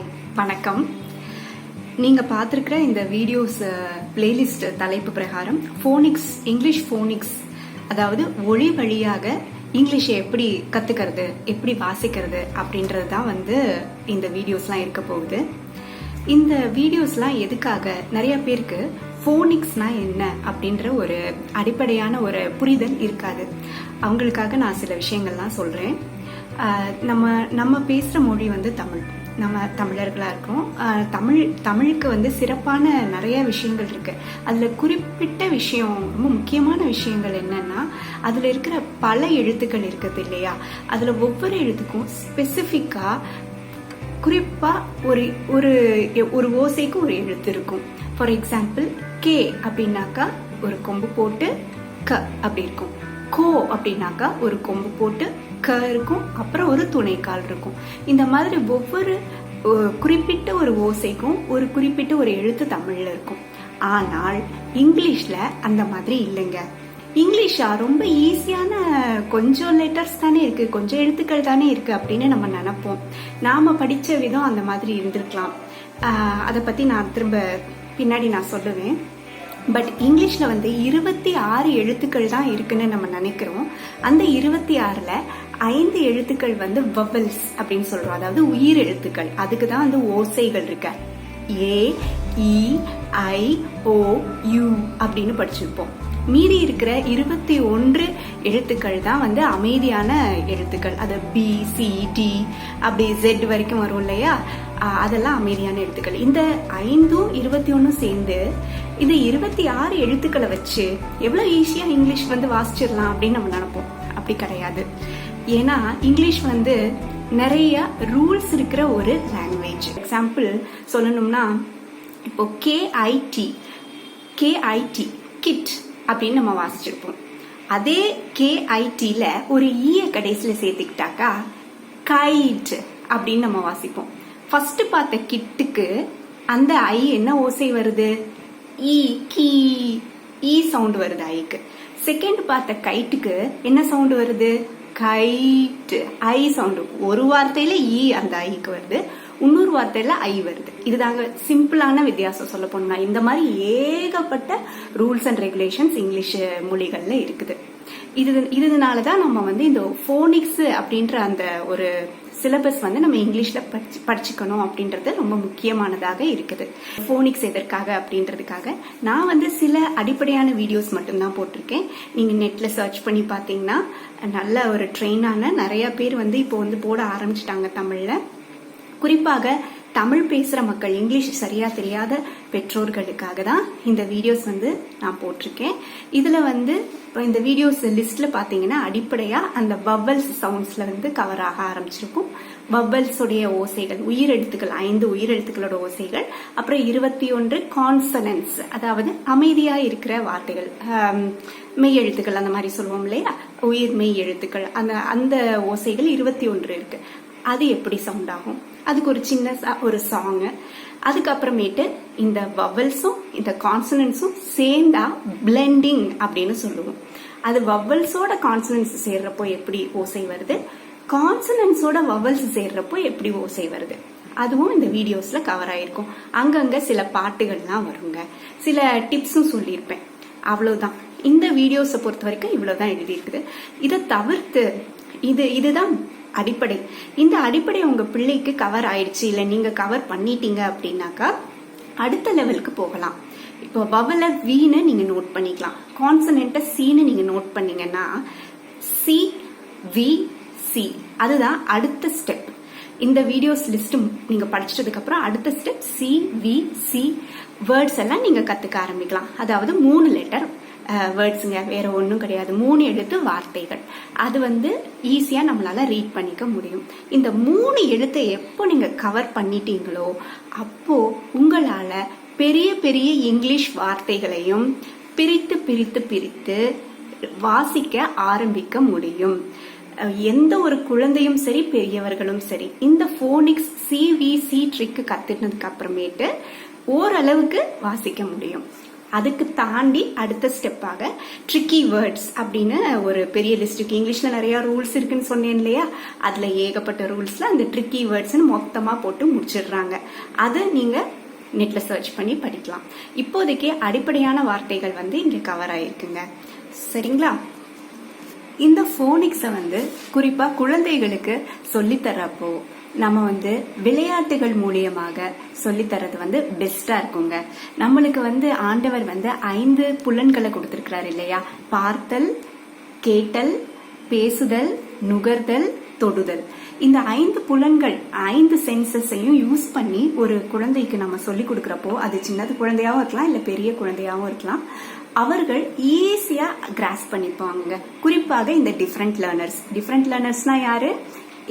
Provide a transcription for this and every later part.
Hi வணக்கம். நீங்கள் பார்த்துருக்கிற இந்த வீடியோஸ் பிளேலிஸ்ட் தலைப்பு பிரகாரம் ஃபோனிக்ஸ் இங்கிலீஷ் ஃபோனிக்ஸ் அதாவது ஒளி வழியாக இங்கிலீஷை எப்படி கற்றுக்கிறது எப்படி வாசிக்கிறது அப்படின்றது தான் வந்து இந்த வீடியோஸ்லாம் இருக்க போகுது. இந்த வீடியோஸ்லாம் எதுக்காக நிறைய பேருக்கு ஃபோனிக்ஸ்னா என்ன அப்படின்ற ஒரு அடிப்படையான ஒரு புரிதல் இருக்காது. அவங்களுக்காக நான் சில விஷயங்கள்லாம் சொல்கிறேன் நம்ம நம்ம பேசுகிற மொழி வந்து தமிழ். நம்ம தமிழர்களாக இருக்கோம். தமிழ் தமிழுக்கு வந்து சிறப்பான நிறைய விஷயங்கள் இருக்கு. அதில் குறிப்பிட்ட விஷயம் ரொம்ப முக்கியமான விஷயங்கள் என்னன்னா அதில் இருக்கிற பல எழுத்துக்கள் இருக்குது இல்லையா? அதில் ஒவ்வொரு எழுத்துக்கும் ஸ்பெசிஃபிக்காக குறிப்பாக ஒரு ஒரு ஒரு ஓசைக்கு ஒரு எழுத்து இருக்கும். ஃபார் எக்ஸாம்பிள் கே அப்படின்னாக்கா ஒரு கொம்பு போட்டு க அப்படி இருக்கும். கோ அப்படின்னாக்கா ஒரு கொம்பு போட்டு க இருக்கும். அப்புறம் ஒரு துணைக்கால் இருக்கும். இந்த மாதிரி ஒவ்வொரு குறிப்பிட்ட ஒரு ஓசைக்கும் ஒரு குறிப்பிட்ட ஒரு எழுத்து தமிழ்ல இருக்கும். ஆனால் இங்கிலீஷ்ல அந்த மாதிரி இல்லைங்க. இங்கிலீஷா ரொம்ப ஈஸியான கொஞ்சம் லெட்டர்ஸ் தானே இருக்கு கொஞ்சம் எழுத்துக்கள் தானே இருக்கு அப்படின்னு நம்ம நினைப்போம். நாம படிச்ச விதம் அந்த மாதிரி இருந்திருக்கலாம். அதை பத்தி நான் திரும்ப பின்னாடி நான் சொல்லுவேன். பட் இங்கிலீஷில் வந்து இருபத்தி ஆறு எழுத்துக்கள் தான் இருக்குன்னு நம்ம நினைக்கிறோம். அந்த இருபத்தி ஆறில் ஐந்து எழுத்துக்கள் வந்து வவல்ஸ் அப்படின்னு சொல்கிறோம் அதாவது உயிர் எழுத்துக்கள். அதுக்கு தான் வந்து ஓசைகள் இருக்கு. ஏ இ e, ஐ ஓ யூ அப்படின்னு படிச்சிருப்போம். மீதி இருக்கிற இருபத்தி ஒன்று எழுத்துக்கள் தான் வந்து அமைதியான எழுத்துக்கள். அது பி சி டி அப்படி ஜெட் வரைக்கும் வரும் இல்லையா? அதெல்லாம் அமைதியான எழுத்துக்கள். இந்த ஐந்தும் இருபத்தி ஒன்றும் சேர்ந்து இந்த இருபத்தி ஆறு எழுத்துக்களை வச்சு எவ்வளோ ஈஸியாக இங்கிலீஷ் வந்து வாசிச்சிடலாம் அப்படின்னு நம்ம நினைப்போம். அப்படி கிடையாது. ஏன்னா இங்கிலீஷ் வந்து நிறைய ரூல்ஸ் இருக்கிற ஒரு லாங்குவேஜ் எக்ஸாம்பிள் சொல்லணும்னா இப்போ கேஐடி கேஐடி கிட் அப்படின்னு நம்ம வாசிச்சிருப்போம். அதே கேஐடியில் ஒரு e ஈய கடைசியில் சேர்த்துக்கிட்டாக்கா கைட் அப்படின்னு நம்ம வாசிப்போம். ஃபர்ஸ்ட் பார்த்த கிட்டுக்கு அந்த ஐ என்ன ஓசை வருது? ஈ கீ ஈ சவுண்ட் வருது ஐக்கு செகண்ட் பார்த்த கைட்டுக்கு என்ன சவுண்ட் வருது? கைட் ஐ சவுண்டு ஒரு வார்த்தையில ஈ அந்த ஐக்கு வருது. இன்னொரு வார்த்தையில ஐ வருது. இதுதாங்க சிம்பிளான வித்தியாசம் சொல்ல போனா இந்த மாதிரி ஏகப்பட்ட ரூல்ஸ் அண்ட் ரெகுலேஷன்ஸ் இங்கிலீஷ் மொழிகள்ல இருக்குது. இது இதனால தான் நம்ம வந்து இந்த ஃபோனிக்ஸ் அப்படின்ற அந்த ஒரு சிலபஸ் வந்து நம்ம இங்கிலீஷ்ல படிச்சு படிச்சுக்கணும் அப்படின்றது ரொம்ப முக்கியமானதாக இருக்குது. ஃபோனிக்ஸ் எதற்காக அப்படின்றதுக்காக நான் வந்து சில அடிப்படையான வீடியோஸ் மட்டும்தான் போட்டிருக்கேன். நீங்க நெட்ல சர்ச் பண்ணி பார்த்தீங்கன்னா நல்ல ஒரு ட்ரெயினான நிறைய பேர் வந்து இப்போ வந்து போட ஆரம்பிச்சிட்டாங்க தமிழ்ல. குறிப்பாக தமிழ் பேசுகிற மக்கள் இங்கிலீஷ் சரியாக தெரியாத பெற்றோர்களுக்காக தான் இந்த வீடியோஸ் வந்து நான் போட்டிருக்கேன். இதில் வந்து இப்போ இந்த வீடியோஸ் லிஸ்ட்ல பார்த்தீங்கன்னா அடிப்படையாக அந்த பவல்ஸ் சவுண்ட்ஸ்ல வந்து கவர் ஆக ஆரம்பிச்சிருக்கும். பவல்ஸ் ஓசைகள் உயிரெழுத்துக்கள் ஐந்து உயிரெழுத்துக்களோட ஓசைகள் அப்புறம் இருபத்தி ஒன்று கான்சனன்ஸ் அதாவது அமைதியாக இருக்கிற வார்த்தைகள் மெய் எழுத்துக்கள் அந்த மாதிரி சொல்லுவோம் இல்லையா? உயிர் மெய் எழுத்துக்கள் அந்த அந்த ஓசைகள் இருபத்தி ஒன்று இருக்கு. அது எப்படி சவுண்ட் ஆகும்? அதுக்கு ஒரு சின்ன ஒரு சாங் அதுக்கப்புறமேட்டு இந்த வவல்ஸும் இந்த கான்சனன்ஸும் சேர்ந்தா பிளெண்டிங் அப்படின்னு சொல்லுவோம். அது வவல்ஸோட கான்சனன்ஸ் சேர்றப்போ எப்படி ஓசை வருது? கான்சனன்ஸோட வவல்ஸ் சேர்றப்போ எப்படி ஓசை வருது? அதுவும் இந்த வீடியோஸ்ல கவர் ஆயிருக்கும். அங்கங்க சில பாட்டுகள்லாம் வருங்க. சில டிப்ஸும் சொல்லியிருப்பேன். அவ்வளவுதான். இந்த வீடியோஸை பொறுத்த வரைக்கும் இவ்வளவுதான் எழுதியிருக்குது. இதை தவிர்த்து இது இதுதான் அடிப்படை. இந்த அடிப்படை உங்க பிள்ளைக்கு கவர் ஆயிடுச்சு இல்ல நீங்க கவர் பண்ணிட்டீங்க அப்படின்னாக்கா அடுத்த லெவலுக்கு போகலாம். இப்போ வவல வீன்னு நீங்க நோட் பண்ணிக்கலாம். கான்சனன்ட்ட சீன்னு நீங்க நோட் பண்ணீங்கன்னா சி வி சி அதுதான் அடுத்த ஸ்டெப் இந்த வீடியோஸ் லிஸ்ட் நீங்கள் படிச்சதுக்கு அப்புறம் அடுத்த step C V C words எல்லாம் நீங்கள் கற்றுக்க ஆரம்பிக்கலாம். அதாவது மூணு லெட்டர் வேர்ட்ஸுங்க வேற ஒன்றும் கிடையாது. மூணு எழுத்து வார்த்தைகள். அது வந்து ஈஸியாக நம்மளால ரீட் பண்ணிக்க முடியும். இந்த மூணு எழுத்தை எப்போ நீங்கள் கவர் பண்ணிட்டீங்களோ அப்போ உங்களால் பெரிய பெரிய இங்கிலீஷ் வார்த்தைகளையும் பிரித்து பிரித்து பிரித்து வாசிக்க ஆரம்பிக்க முடியும். எந்த ஒரு குழந்தையும் சரி பெரியவர்களும் சரி இந்த ஃபோனிக்ஸ் சிவிசி ட்ரிக்கு கத்துனதுக்கு அப்புறமேட்டு ஓரளவுக்கு வாசிக்க முடியும். அதுக்கு தாண்டி அடுத்த ஸ்டெப்பாக ட்ரிக்கி வேர்ட்ஸ் அப்படின்னு ஒரு பெரிய லிஸ்ட் இருக்கு. இங்கிலீஷ்ல நிறைய ரூல்ஸ் இருக்குன்னு சொன்னேன் இல்லையா? அதுல ஏகப்பட்ட ரூல்ஸ்ல அந்த ட்ரிக்கி வேர்ட்ஸ்னு மொத்தமா போட்டு முடிச்சிடுறாங்க. அதை நீங்க நெட்ல சர்ச் பண்ணி படிக்கலாம். இப்போதைக்கு அடிப்படையான வார்த்தைகள் வந்து இங்க கவர் ஆயிருக்குங்க. சரிங்களா? இந்த ஃபோனிக்ஸை வந்து குறிப்பா குழந்தைகளுக்கு சொல்லித்தரப்போ நம்ம வந்து விளையாட்டுகள் மூலியமாக சொல்லித்தரது வந்து பெஸ்டா இருக்குங்க. நம்மளுக்கு வந்து ஆண்டவர் வந்து ஐந்து புலன்களை கொடுத்திருக்கிறாரு இல்லையா? பார்த்தல் கேட்டல் பேசுதல் நுகர்தல் தொடுதல். இந்த ஐந்து புலன்கள் ஐந்து சென்சஸையும் யூஸ் பண்ணி ஒரு குழந்தைக்கு நம்ம சொல்லி கொடுக்குறப்போ அது சின்னது குழந்தையாகவும் இருக்கலாம் இல்லை பெரிய குழந்தையாகவும் இருக்கலாம் அவர்கள் ஈஸியாக கிராஸ் பண்ணிப்பாங்க குறிப்பாக இந்த டிஃப்ரெண்ட் லேர்னர்ஸ் டிஃப்ரெண்ட் லேர்னர்ஸ்னா யாரு?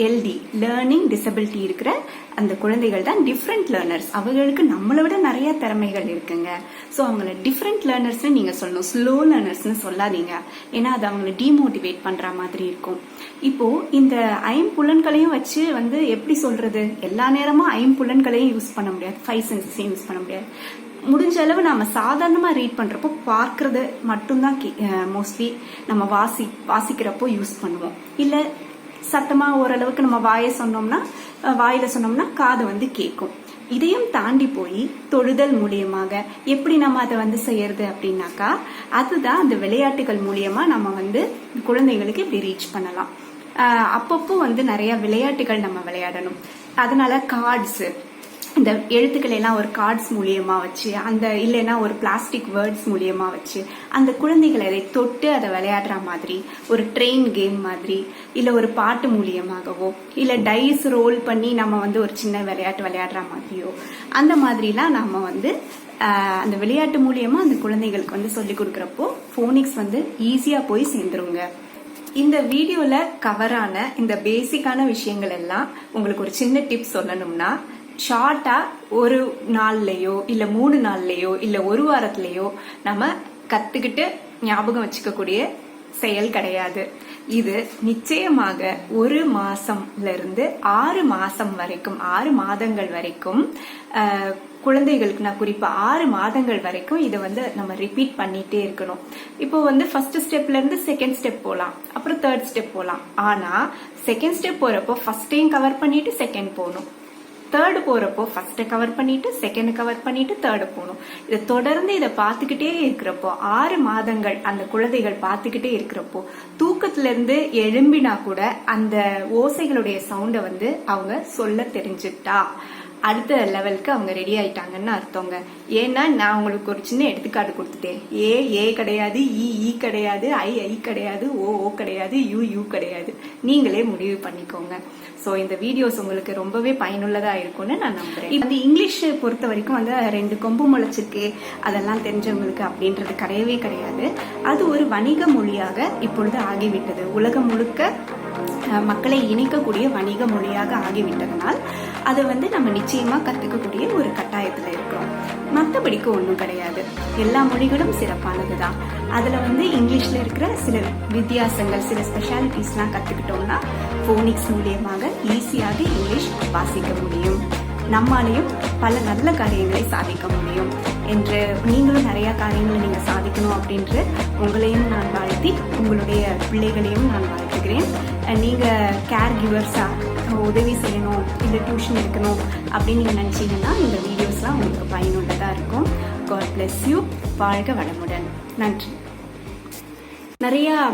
எல்டி லேர்னிங் டிசபிலிட்டி இருக்கிற அந்த குழந்தைகள் தான் டிஃப்ரெண்ட் லேர்னர்ஸ் அவங்களுக்கு நம்மளை விட நிறைய திறமைகள் இருக்குங்க. ஸோ அவங்கள டிஃப்ரெண்ட் லேர்னர்ஸ்னு நீங்கள் சொல்லணும். ஸ்லோ லேர்னர்ஸ்னு சொல்லாதீங்க. ஏன்னா அது அவங்களை டிமோட்டிவேட் பண்ணுற மாதிரி இருக்கும். இப்போ இந்த ஐம்புலன்களையும் வச்சு வந்து எப்படி சொல்றது? எல்லா நேரமும் ஐம்புலன்களையும் யூஸ் பண்ண முடியாது. ஃபைவ் சென்சஸையும் யூஸ் பண்ண முடியாது. முடிஞ்ச அளவு நம்ம சாதாரணமாக ரீட் பண்ணுறப்போ பார்க்கறது மட்டும்தான் மோஸ்ட்லி நம்ம வாசி வாசிக்கிறப்போ யூஸ் பண்ணுவோம். இல்லை சத்தமாக ஓரளவுக்கு நம்ம வாயை சொன்னோம்னா வாயில் வாயில சொன்னோம்னா காது வந்து கேட்கும் இதையும் தாண்டி போய் தொழுதல் மூலியமாக எப்படி நம்ம அதை வந்து செய்யறது அப்படின்னாக்கா அதுதான் அந்த விளையாட்டுகள் மூலியமா நம்ம வந்து குழந்தைங்களுக்கு இப்படி ரீச் பண்ணலாம். அப்பப்போ வந்து நிறைய விளையாட்டுகள் நம்ம விளையாடணும். அதனால கார்ட்ஸ் இந்த எழுத்துக்களை எல்லாம் ஒரு கார்ட்ஸ் மூலியமா வச்சு அந்த இல்லைன்னா ஒரு பிளாஸ்டிக் வேர்ட்ஸ் மூலியமா வச்சு அந்த குழந்தைகளை அதை தொட்டு அதை விளையாடுற மாதிரி ஒரு ட்ரெயின் கேம் மாதிரி இல்லை ஒரு பாட்டு மூலியமாகவோ இல்லை டைஸ் ரோல் பண்ணி நம்ம வந்து ஒரு சின்ன விளையாட்டு விளையாடுற மாதிரியோ அந்த மாதிரிலாம் நம்ம வந்து அந்த விளையாட்டு மூலியமா அந்த குழந்தைகளுக்கு வந்து சொல்லி கொடுக்குறப்போ ஃபோனிக்ஸ் வந்து ஈஸியாக போய் சேர்ந்துருங்க. இந்த வீடியோவில் கவரான இந்த பேசிக்கான விஷயங்கள் எல்லாம் உங்களுக்கு ஒரு சின்ன டிப் சொல்லணும்னா ஷார்ட்டாக ஒரு நாள்லையோ இல்லை மூணு நாள்லையோ இல்லை ஒரு வாரத்துலையோ நம்ம கற்றுக்கிட்டு ஞாபகம் வச்சுக்கக்கூடிய செயல் கிடையாது. இது நிச்சயமாக ஒரு மாசம்ல இருந்து ஆறு மாசம் வரைக்கும் ஆறு மாதங்கள் வரைக்கும் குழந்தைகளுக்கு நான் குறிப்பாக ஆறு மாதங்கள் வரைக்கும் இதை வந்து நம்ம ரிப்பீட் பண்ணிகிட்டே இருக்கணும். இப்போ வந்து ஃபர்ஸ்ட் ஸ்டெப்லேருந்து செகண்ட் ஸ்டெப் போகலாம் அப்புறம் தேர்ட் ஸ்டெப் போகலாம் ஆனால் செகண்ட் ஸ்டெப் போகிறப்போ ஃபர்ஸ்ட் டைம் கவர் பண்ணிட்டு செகண்ட் போகணும். தேர்டு போறப்போ ஃபர்ஸ்ட் கவர் பண்ணிட்டு செகண்ட் கவர் பண்ணிட்டு தேர்டு போகணும். இதை தொடர்ந்து இதை பார்த்துக்கிட்டே இருக்கிறப்போ ஆறு மாதங்கள் அந்த குழந்தைகள் பார்த்துக்கிட்டே இருக்கிறப்போ தூக்கத்துல இருந்து எழும்பினா கூட அந்த ஓசைகளுடைய சவுண்டை வந்து அவங்க சொல்ல தெரிஞ்சுட்டா அடுத்த லெவலுக்கு அவங்க ரெடி ஆயிட்டாங்கன்னு அர்த்தங்க. ஏன்னா நான் உங்களுக்கு ஒரு சின்ன எடுத்துக்காட்டு கொடுத்துட்டேன். ஏ ஏ கிடையாது இ இ கிடையாது ஐ ஐ கிடையாது ஓ ஓ கிடையாது யூ யூ கிடையாது. நீங்களே முடிவு பண்ணிக்கோங்க. ஸோ இந்த வீடியோஸ் உங்களுக்கு ரொம்பவே பயனுள்ளதாக இருக்கும்னு நான் நம்புகிறேன் இது வந்து இங்கிலீஷ் பொறுத்த வரைக்கும் வந்து ரெண்டு கொம்பு முளைச்சிருக்கு. அதெல்லாம் தெரிஞ்சவங்களுக்கு அப்படின்றது கிடையவே கிடையாது. அது ஒரு வணிக மொழியாக இப்பொழுது ஆகிவிட்டது. உலகம் முழுக்க மக்களை இணைக்கக்கூடிய வணிக மொழியாக ஆகிவிட்டதனால் அதை வந்து நம்ம நிச்சயமாக கற்றுக்கக்கூடிய ஒரு கட்டாயத்தில் இருக்கிறோம் மற்றபடிக்கு ஒன்றும் கிடையாது. எல்லா மொழிகளும் சிறப்பானது தான் அதில் வந்து இங்கிலீஷில் இருக்கிற சில வித்தியாசங்கள் சில ஸ்பெஷாலிட்டிஸ்லாம் கற்றுக்கிட்டோம்னா ஃபோனிக்ஸ் மூலியமாக ஈஸியாக இங்கிலீஷ் வாசிக்க முடியும். நம்மாலையும் பல நல்ல காரியங்களை சாதிக்க முடியும். என்று நீங்களும் நிறையா காரியங்களை நீங்கள் சாதிக்கணும் அப்படின்று உங்களையும் நான் வாழ்த்தி உங்களுடைய பிள்ளைகளையும் நான் வாழ்த்தி அஹ் நீங்க கேர் கிவர்ஸாக உதவி செய்யணும் இல்லை டியூஷன் எடுக்கணும் அப்படின்னு நீங்க நினைச்சீங்கன்னா இந்த வீடியோஸ்லாம் உங்களுக்கு பயனுள்ளதா இருக்கும். காட் பிளெஸ் யூ வாழ்க வளமுடன். நன்றி. நிறைய